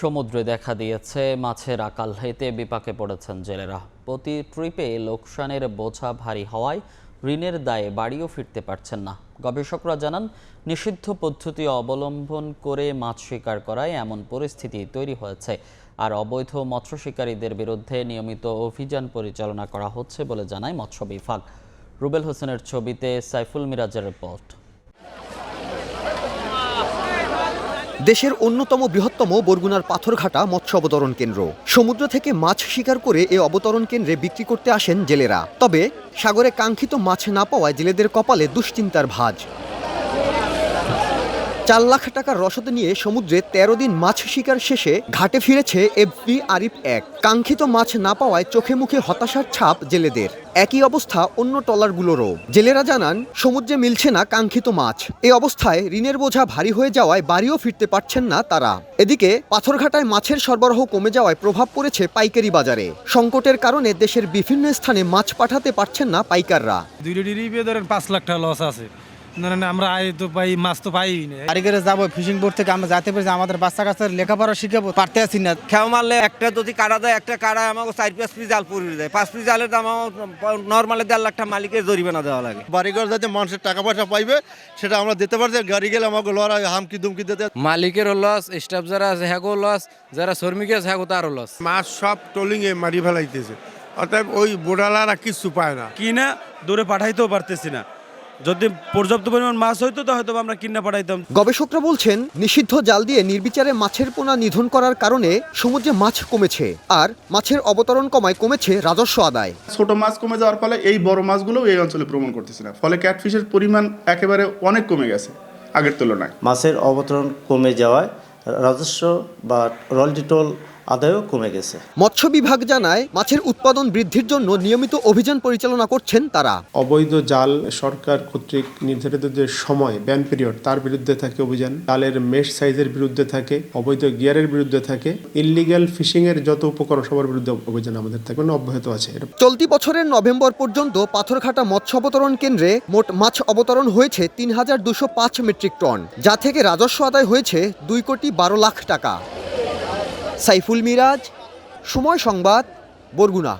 সমুদ্রে দেখা দিয়েছে মাছের আকাল হেতে বিপাকে পড়েছেন জেলেরা। প্রতি ট্রিপে লোকসানের বোঝা ভারী হওয়ায় ঋণের দায়ে বাড়িও ফিরতে পারছেন না। গবেষকরা জানান, নিষিদ্ধ পদ্ধতি অবলম্বন করে মাছ শিকার করায় এমন পরিস্থিতি তৈরি হয়েছে। আর অবৈধ মৎস্য শিকারীদের বিরুদ্ধে নিয়মিত অভিযান পরিচালনা করা হচ্ছে বলে জানায় মৎস্য বিভাগ। রুবেল হোসেনের ছবিতে সাইফুল মিরাজের রিপোর্ট। দেশের অন্যতম বৃহত্তম বরগুনার পাথরঘাটা মৎস্য অবতরণ কেন্দ্র। সমুদ্র থেকে মাছ শিকার করে এ অবতরণ কেন্দ্রে বিক্রি করতে আসেন জেলেরা। তবে সাগরে কাঙ্ক্ষিত মাছ না পাওয়ায় জেলেদের কপালে দুশ্চিন্তার ভাঁজ। চার লাখ টাকার রসদ নিয়ে সমুদ্রে তেরো দিন মাছ শিকার শেষে ঘাটে ফিরেছে এফবি আরিফ এক। কাঙ্ক্ষিত মাছ না পাওয়ায় চোখে মুখে হতাশার ছাপ জেলেদের। একই অবস্থা অন্য ট্রলারগুলোরও। জেলেরা জানান, সমুদ্রে মিলছে না কাঙ্ক্ষিত মাছ। এই অবস্থায় ঋণের বোঝা ভারী হয়ে যাওয়ায় বাড়িও ফিরতে পারছেন না তারা। এদিকে, পাথরঘাটায় মাছের সরবরাহ কমে যাওয়ায় প্রভাব পড়েছে পাইকারি বাজারে। সংকটের কারণে দেশের বিভিন্ন স্থানে মাছ পাঠাতে পারছেন না পাইকাররা। পাঁচ লাখ টাকা লস আছে। ধরেন আমরা আয় তো পাই মাছ তো পাই না। কারিগরে যাব ফিশিং বোর্ড থেকে আমরা যাতে পারি আমাদের বাচ্চা কাচ্চার লেখাপড়া শিখাবো পারতে আছি না। খেয়া মারলে একটা যদি কাটা দেয় একটা কাটা আমাকে চার পাঁচ পিস জাল পুরি দেয়। পাঁচ পিস জালের দাম নর্মালি দেড় লাখ টাকা মালিকের জরিমানা দেওয়া লাগে। বাড়িঘর যাতে মানুষের টাকা পয়সা পাইবে সেটা আমরা দিতে পারছি গাড়ি গেলে আমাকে লড়াই হামকি দুমকি দিতে মালিকেরও লস স্টাফ যারা আছে হ্যাগো লস যারা শ্রমিক আছে হ্যাগো তারও লস মাছ সব ট্রলিংয়ে মারি ফেলাইতেছে। অর্থাৎ ওই বোড়ালারা কিচ্ছু পায় না। কিনা দূরে পাঠাইতেও পারতেছি না। যদি পর্যাপ্ত পরিমাণ মাছ হইতো তা হয়তো আমরা কিনা পাঠাইতাম। গবেষকরা বলছেন নিষিদ্ধ জাল দিয়ে নির্বিচারে মাছের পোনা নিধন করার কারণে সমুদ্রে মাছ কমেছে আর মাছের অবতরণ কমায় কমেছে রাজস্ব আদায়। ছোট মাছ কমে যাওয়ার ফলে এই বড় মাছগুলো এই অঞ্চলে ভ্রমণ করতেছে না। ফলে ক্যাটফিশের পরিমাণ একেবারে অনেক কমে গেছে আগের তুলনায়। মাছের অবতরণ কমে যাওয়ায় রাজস্ব বা রয়্যালটি টোল আদায়ও কমে গেছে। মৎস্য বিভাগ জানায় মাছের উৎপাদন বৃদ্ধির জন্য নিয়মিত অভিযান পরিচালনা করছেন তারা। অবৈধ জাল সরকার কর্তৃক নির্ধারিত যে সময় ব্যান পিরিয়ড তার বিরুদ্ধে থাকে অভিযান। জালের মেশ সাইজের বিরুদ্ধে থাকে অবৈধ গিয়ারের বিরুদ্ধে থাকে ইলিগাল ফিশিং এর যত উপকরণ সবার বিরুদ্ধে অভিযান আমাদের থাকবে মানে অব্যাহত আছে। চলতি বছরের নভেম্বর পর্যন্ত পাথরঘাটা মৎস্য অবতরণ কেন্দ্রে মোট মাছ অবতরণ হয়েছে তিন হাজার দুশো পাঁচ মেট্রিক টন যা থেকে রাজস্ব আদায় হয়েছে দুই কোটি বারো লাখ টাকা। সাইফুল মিরাজ সময় সংবাদ বরগুনা।